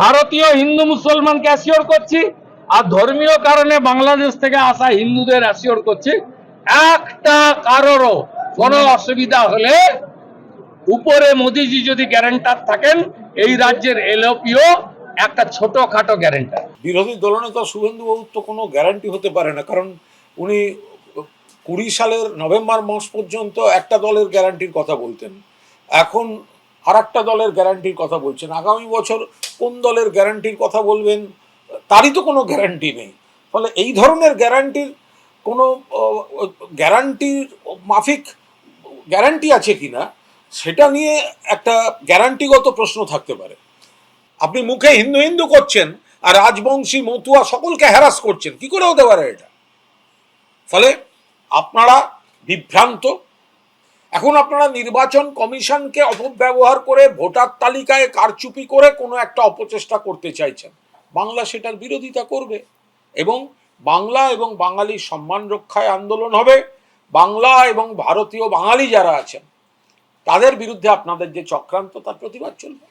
ভারতীয় হিন্দু মুসলমানকে অ্যাসিওর করছি, আর ধর্মীয় কারণে বাংলাদেশ থেকে আসা হিন্দুদের অ্যাসিওর করছি, একটা কারোরও কোনো অসুবিধা হলে উপরে মোদিজি যদি গ্যারেন্টার থাকেন, এই রাজ্যের এলওপিও একটা ছোটখাটো গ্যারেন্টার বিরোধী দলনেতা শুভেন্দু বাবুর তো কোনো গ্যারান্টি হতে পারে না, কারণ উনি কুড়ি সালের নভেম্বর মাস পর্যন্ত একটা দলের গ্যারান্টির কথা বলতেন। এখন আর একটা দলের গ্যারান্টির কথা বলছেন। আগামী বছর কোন দলের গ্যারান্টির কথা বলবেন, তারই তো কোনো গ্যারান্টি নেই। ফলে এই ধরনের গ্যারান্টির কোনো গ্যারান্টির মাফিক গ্যারান্টি আছে কিনা, সেটা নিয়ে একটা গ্যারান্টিগত প্রশ্ন থাকতে পারে। আপনি মুখে হিন্দু হিন্দু করছেন আর রাজবংশী, মতুয়া সকলকে হ্যারাস করছেন, কি করে হতে পারে এটা? ফলে আপনারা বিভ্রান্ত এখন আপনারা নির্বাচন কমিশনকে অপব্যবহার করে ভোটার তালিকায় কারচুপি করে কোনো একটা অপচেষ্টা করতে চাইছেন। বাংলা সেটার বিরোধিতা করবে এবং বাংলা এবং বাঙালির সম্মান রক্ষায় আন্দোলন হবে। বাংলা এবং ভারতীয় বাঙালি যারা আছেন, তাদের বিরুদ্ধে আপনাদের যে চক্রান্ত, তার প্রতিবাদ চলবে।